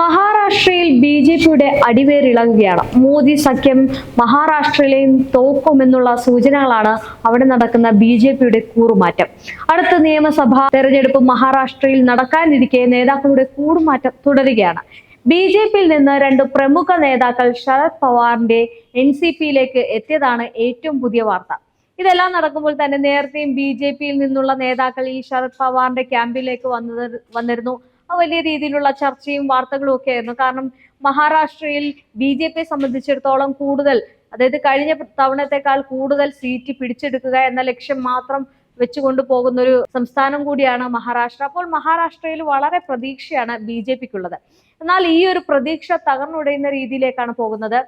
മഹാരാഷ്ട്രയിൽ B J പിയുടെ അടിവേറിളകുകയാണ് മോദി സഖ്യം മഹാരാഷ്ട്രയിലെയും തോക്കുമെന്നുള്ള സൂചനകളാണ് അവിടെ നടക്കുന്ന ബി ജെ പിയുടെ കൂറുമാറ്റം. അടുത്ത നിയമസഭാ തെരഞ്ഞെടുപ്പ് മഹാരാഷ്ട്രയിൽ നടക്കാനിരിക്കെ നേതാക്കളുടെ കൂറുമാറ്റം തുടരുകയാണ്. ബി ജെ പിയിൽ നിന്ന് രണ്ട് പ്രമുഖ നേതാക്കൾ ശരത് പവാറിന്റെ എൻ സി പിയിലേക്ക് എത്തിയതാണ് ഏറ്റവും പുതിയ വാർത്ത. ഇതെല്ലാം നടക്കുമ്പോൾ തന്നെ നേരത്തെയും ബി ജെ പിയിൽ നിന്നുള്ള നേതാക്കൾ ഈ ശരത് പവാറിന്റെ ക്യാമ്പിലേക്ക് വന്നത് വന്നിരുന്നു. വലിയ രീതിയിലുള്ള ചർച്ചയും വാർത്തകളും ഒക്കെ ആയിരുന്നു. കാരണം മഹാരാഷ്ട്രയിൽ ബി ജെ പിയെ സംബന്ധിച്ചിടത്തോളം കൂടുതൽ അതായത് കഴിഞ്ഞ തവണത്തെക്കാൾ കൂടുതൽ സീറ്റ് പിടിച്ചെടുക്കുക എന്ന ലക്ഷ്യം മാത്രം വെച്ചുകൊണ്ട് പോകുന്ന ഒരു സംസ്ഥാനം കൂടിയാണ് മഹാരാഷ്ട്ര. അപ്പോൾ മഹാരാഷ്ട്രയിൽ വളരെ പ്രതീക്ഷയാണ് ബി ജെ പിക്കുള്ളത്. എന്നാൽ ഈ ഒരു പ്രതീക്ഷ തകർന്നുടയുന്ന രീതിയിലേക്കാണ് പോകുന്നത്.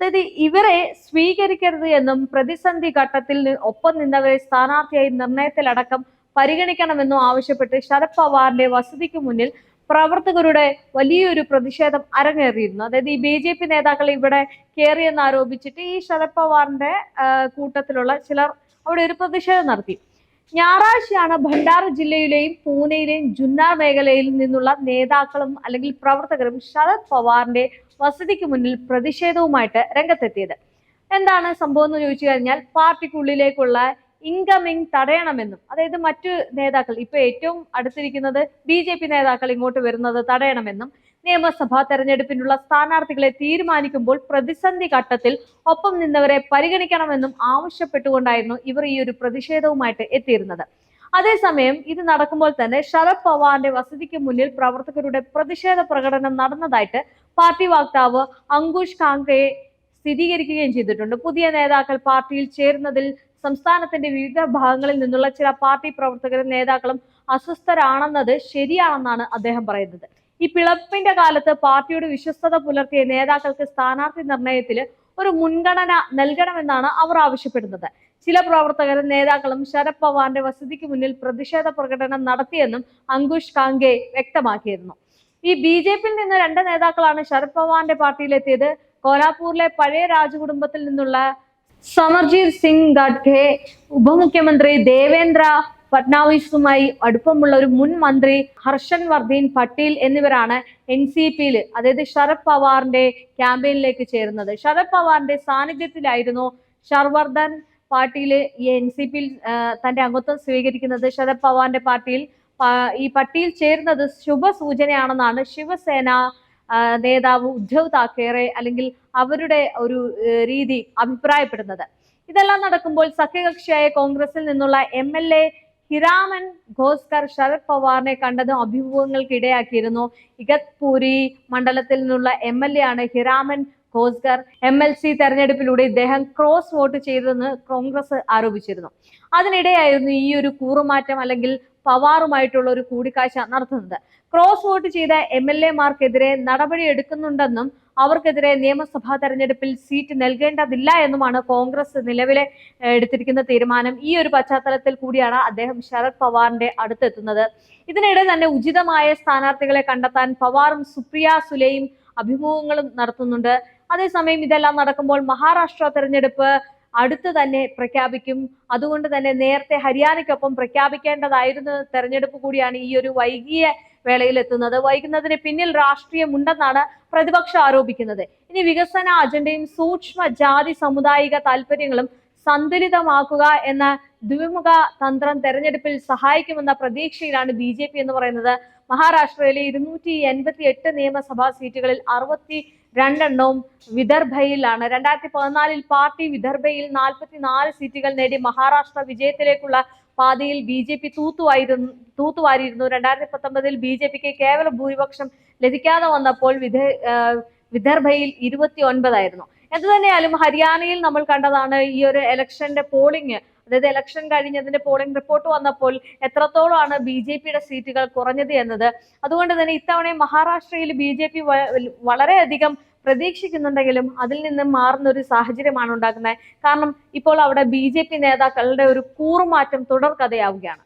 അതായത് ഇവരെ സ്വീകരിക്കരുത് എന്നും പ്രതിസന്ധി ഘട്ടത്തിൽ ഒപ്പം നിന്നവരെ സ്ഥാനാർത്ഥിയായി നിർണയത്തിലടക്കം പരിഗണിക്കണമെന്നും ആവശ്യപ്പെട്ട് ശരത് പവാറിന്റെ വസതിക്ക് മുന്നിൽ പ്രവർത്തകരുടെ വലിയൊരു പ്രതിഷേധം അരങ്ങേറിയിരുന്നു. അതായത് ഈ ബി ജെ പി നേതാക്കൾ ഇവിടെ കയറിയെന്ന് ആരോപിച്ചിട്ട് ഈ ശരത് പവാറിന്റെ കൂട്ടത്തിലുള്ള ചിലർ അവിടെ ഒരു പ്രതിഷേധം നടത്തി. ഞായറാഴ്ചയാണ് ഭണ്ഡാര ജില്ലയിലെയും പൂനെയിലെയും ജുന്നാർ മേഖലയിൽ നിന്നുള്ള നേതാക്കളും അല്ലെങ്കിൽ പ്രവർത്തകരും ശരത് പവാറിന്റെ വസതിക്ക് മുന്നിൽ പ്രതിഷേധവുമായിട്ട് രംഗത്തെത്തിയത്. എന്താണ് സംഭവം എന്ന് ചോദിച്ചു കഴിഞ്ഞാൽ പാർട്ടിക്കുള്ളിലേക്കുള്ള ഇൻകമിങ് തടയണമെന്നും അതായത് മറ്റു നേതാക്കൾ ഇപ്പൊ ഏറ്റവും അടുത്തിരിക്കുന്നത് ബി ജെ പി നേതാക്കൾ ഇങ്ങോട്ട് വരുന്നത് തടയണമെന്നും നിയമസഭാ തെരഞ്ഞെടുപ്പിനുള്ള സ്ഥാനാർത്ഥികളെ തീരുമാനിക്കുമ്പോൾ പ്രതിസന്ധി ഘട്ടത്തിൽ ഒപ്പം നിന്നവരെ പരിഗണിക്കണമെന്നും ആവശ്യപ്പെട്ടുകൊണ്ടായിരുന്നു ഇവർ ഈ ഒരു പ്രതിഷേധവുമായിട്ട് എത്തിയിരുന്നത്. അതേസമയം ഇത് നടക്കുമ്പോൾ തന്നെ ശരത് പവാറിന്റെ വസതിക്ക് മുന്നിൽ പ്രവർത്തകരുടെ പ്രതിഷേധ പ്രകടനം നടന്നതായിട്ട് പാർട്ടി വക്താവ് അങ്കുഷ് കാങ്കയെ സ്ഥിരീകരിക്കുകയും ചെയ്തിട്ടുണ്ട്. പുതിയ നേതാക്കൾ പാർട്ടിയിൽ ചേരുന്നതിൽ സംസ്ഥാനത്തിന്റെ വിവിധ ഭാഗങ്ങളിൽ നിന്നുള്ള ചില പാർട്ടി പ്രവർത്തകരും നേതാക്കളും അസ്വസ്ഥരാണെന്നത് ശരിയാണെന്നാണ് അദ്ദേഹം പറയുന്നത്. ഈ പിളപ്പിന്റെ കാലത്ത് പാർട്ടിയുടെ വിശ്വസ്തത പുലർത്തിയ നേതാക്കൾക്ക് സ്ഥാനാർത്ഥി നിർണയത്തിൽ ഒരു മുൻഗണന നൽകണമെന്നാണ് അവർ ആവശ്യപ്പെടുന്നത്. ചില പ്രവർത്തകരും നേതാക്കളും ശരത് പവാറിന്റെ വസതിക്ക് മുന്നിൽ പ്രതിഷേധ പ്രകടനം നടത്തിയെന്നും അങ്കുഷ് കാങ്കെ വ്യക്തമാക്കിയിരുന്നു. ഈ ബി ജെ പിയിൽ നിന്ന് രണ്ട് നേതാക്കളാണ് ശരത് പവാറിന്റെ പാർട്ടിയിലെത്തിയത്. കോലാപൂരിലെ പഴയ രാജകുടുംബത്തിൽ നിന്നുള്ള സമർജീത് സിംഗ് ഗഡ്ഖെ ഉപമുഖ്യമന്ത്രി ദേവേന്ദ്ര ഫട്നാവിസുമായി അടുപ്പമുള്ള ഒരു മുൻ മന്ത്രി ഹർഷൻ വർദ്ധീൻ പട്ടേൽ എന്നിവരാണ് എൻ സി പിയിൽ അതായത് ശരത് പവാറിന്റെ ക്യാമ്പയിനിലേക്ക് ചേരുന്നത്. ശരത് പവാറിന്റെ സാന്നിധ്യത്തിലായിരുന്നു ഷർവർദ്ധൻ പാർട്ടിയിൽ ഈ എൻ സി പിയിൽ തന്റെ അംഗത്വം സ്വീകരിക്കുന്നത്. ശരത് പവാറിന്റെ പാർട്ടിയിൽ ഈ പട്ടിയിൽ ചേരുന്നത് ശുഭസൂചനയാണെന്നാണ് ശിവസേന നേതാവ് ഉദ്ധവ് താക്കറെ അല്ലെങ്കിൽ അവരുടെ ഒരു രീതി അഭിപ്രായപ്പെടുന്നത്. ഇതെല്ലാം നടക്കുമ്പോൾ സഖ്യകക്ഷിയായ കോൺഗ്രസിൽ നിന്നുള്ള M L A Hiraman Khoskar Sharad പവാറിനെ കണ്ടത് അഭിമുഖങ്ങൾക്ക് ഇടയാക്കിയിരുന്നു ഇഗത്പൂരി മണ്ഡലത്തിൽ നിന്നുള്ള എം എൽ എ ആണ് Hiraman Khoskar M L C തെരഞ്ഞെടുപ്പിലൂടെ ഇദ്ദേഹം ക്രോസ് വോട്ട് ചെയ്തെന്ന് കോൺഗ്രസ് ആരോപിച്ചിരുന്നു. അതിനിടെയായിരുന്നു ഈ ഒരു കൂറുമാറ്റം അല്ലെങ്കിൽ പവാറുമായിട്ടുള്ള ഒരു കൂടിക്കാഴ്ച നടത്തുന്നത്. ക്രോസ് വോട്ട് ചെയ്ത എം എൽ എമാർക്കെതിരെ നടപടി എടുക്കുന്നുണ്ടെന്നും അവർക്കെതിരെ നിയമസഭാ തെരഞ്ഞെടുപ്പിൽ സീറ്റ് നൽകേണ്ടതില്ല എന്നുമാണ് കോൺഗ്രസ് നിലവിലെ എടുത്തിരിക്കുന്ന തീരുമാനം. ഈ ഒരു പശ്ചാത്തലത്തിൽ കൂടിയാണ് അദ്ദേഹം ശരത് പവാറിന്റെ അടുത്തെത്തുന്നത്. ഇതിനിടെ തന്നെ ഉചിതമായ സ്ഥാനാർത്ഥികളെ കണ്ടെത്താൻ പവാറും സുപ്രിയ സുലെയും അഭിമുഖങ്ങളും നടത്തുന്നുണ്ട്. അതേസമയം ഇതെല്ലാം നടക്കുമ്പോൾ മഹാരാഷ്ട്ര തെരഞ്ഞെടുപ്പ് അടുത്ത് തന്നെ പ്രഖ്യാപിക്കും. അതുകൊണ്ട് തന്നെ നേരത്തെ ഹരിയാനയ്ക്കൊപ്പം പ്രഖ്യാപിക്കേണ്ടതായിരുന്ന തെരഞ്ഞെടുപ്പ് കൂടിയാണ് ഈ ഒരു വൈകിയ വേളയിൽ എത്തുന്നത് വൈകുന്നതിന് പിന്നിൽ രാഷ്ട്രീയമുണ്ടെന്നാണ് പ്രതിപക്ഷം ആരോപിക്കുന്നത്. ഇനി വികസന അജണ്ടയും സൂക്ഷ്മ ജാതി സമുദായിക താല്പര്യങ്ങളും സന്തുലിതമാക്കുക എന്ന ദ്വിമുഖ തന്ത്രം തെരഞ്ഞെടുപ്പിൽ സഹായിക്കുമെന്ന പ്രതീക്ഷയിലാണ് ബി ജെ പി എന്ന് പറയുന്നത്. മഹാരാഷ്ട്രയിലെ ഇരുന്നൂറ്റി എൺപത്തി എട്ട് നിയമസഭാ സീറ്റുകളിൽ അറുപത്തി രണ്ടെണ്ണവും വിദർഭയിലാണ്. രണ്ടായിരത്തി പതിനാലിൽ പാർട്ടി വിദർഭയിൽ നാൽപ്പത്തി നാല് സീറ്റുകൾ നേടി മഹാരാഷ്ട്ര വിജയത്തിലേക്കുള്ള പാതയിൽ ബി ജെ പി തൂത്തുവായിരുന്നു തൂത്തുവാരിയിരുന്നു. രണ്ടായിരത്തി പത്തൊമ്പതിൽ ബി ജെ പിക്ക് കേവല ഭൂരിപക്ഷം ലഭിക്കാതെ വന്നപ്പോൾ വിദർഭയിൽ ഇരുപത്തി ഒൻപതായിരുന്നു എന്ത് ഹരിയാനയിൽ നമ്മൾ കണ്ടതാണ് ഈ ഒരു ഇലക്ഷന്റെ പോളിംഗ്. അതായത് ഇലക്ഷൻ കഴിഞ്ഞതിന്റെ പോളിംഗ് റിപ്പോർട്ട് വന്നപ്പോൾ എത്രത്തോളമാണ് ബി ജെ പിയുടെ സീറ്റുകൾ കുറഞ്ഞത് എന്നത്. അതുകൊണ്ട് തന്നെ ഇത്തവണ മഹാരാഷ്ട്രയിൽ ബി ജെ പി വളരെയധികം പ്രതീക്ഷിക്കുന്നുണ്ടെങ്കിലും അതിൽ നിന്ന് മാറുന്ന ഒരു സാഹചര്യമാണ് ഉണ്ടാക്കുന്നത് കാരണം ഇപ്പോൾ അവിടെ ബി നേതാക്കളുടെ ഒരു കൂറുമാറ്റം തുടർക്കഥയാവുകയാണ്